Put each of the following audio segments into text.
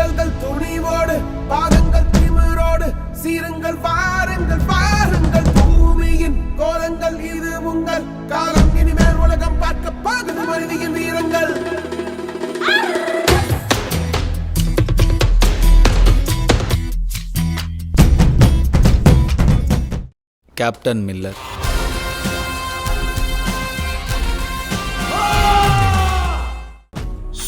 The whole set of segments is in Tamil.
குரல்கள் துணிவோடு பாதங்கள் திமிரோடு சீருங்கள் பாருங்கள் பாருங்கள் பூமியின் கோலங்கள் இது உங்கள் காலம். இனிமேல் உலகம் பார்க்க பாகுது மனிதியின் வீரங்கள். கேப்டன் மில்லர்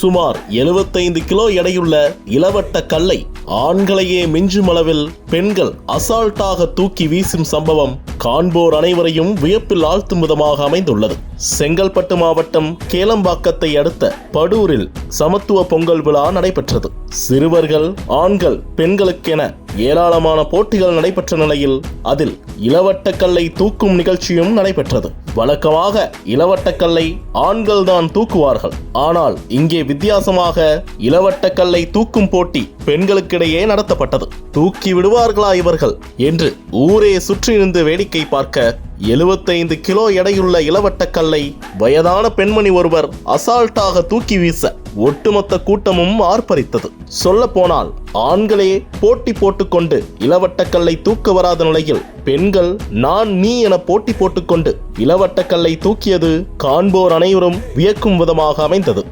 சுமார் 75 கிலோ எடையுள்ள இளவட்ட கல்லை ஆண்களையே மிஞ்சும் அளவில் பெண்கள் அசால்ட்டாக தூக்கி வீசும் சம்பவம் காண்போர் அனைவரையும் வியப்பில் ஆழ்த்தும் விதமாக அமைந்துள்ளது. செங்கல்பட்டு மாவட்டம் கேளம்பாக்கத்தை அடுத்த படூரில் சமத்துவ பொங்கல் விழா நடைபெற்றது. சிறுவர்கள் ஆண்கள் பெண்களுக்கென ஏராளமான போட்டிகள் நடைபெற்ற நிலையில் அதில் இளவட்டக்கல்லை தூக்கும் நிகழ்ச்சியும் நடைபெற்றது. வழக்கமாக இளவட்டக்கல்லை ஆண்கள் தான் தூக்குவார்கள். ஆனால் இங்கே வித்தியாசமாக இளவட்டக்கல்லை தூக்கும் போட்டி பெண்களுக்கிடையே நடத்தப்பட்டது. தூக்கி விடுவார்களா இவர்கள்? என்று ஊரே சுற்றி நின்று வேடிக்கை பார்க்க 75 கிலோ எடையுள்ள இளவட்டக்கல்லை வயதான பெண்மணி ஒருவர் அசால்ட்டாக தூக்கி வீச ஒட்டுமொத்த கூட்டமும் ஆர்ப்பரித்தது. சொல்ல போனால் ஆண்களே போட்டி போட்டுக்கொண்டு இளவட்டக்கல்லை தூக்க வராத நிலையில் பெண்கள் நான் நீ என போட்டி போட்டுக்கொண்டு இளவட்டக்கல்லை தூக்கியது காண்போர் அனைவரும் வியக்கும் விதமாக அமைந்தது.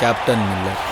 Captain Miller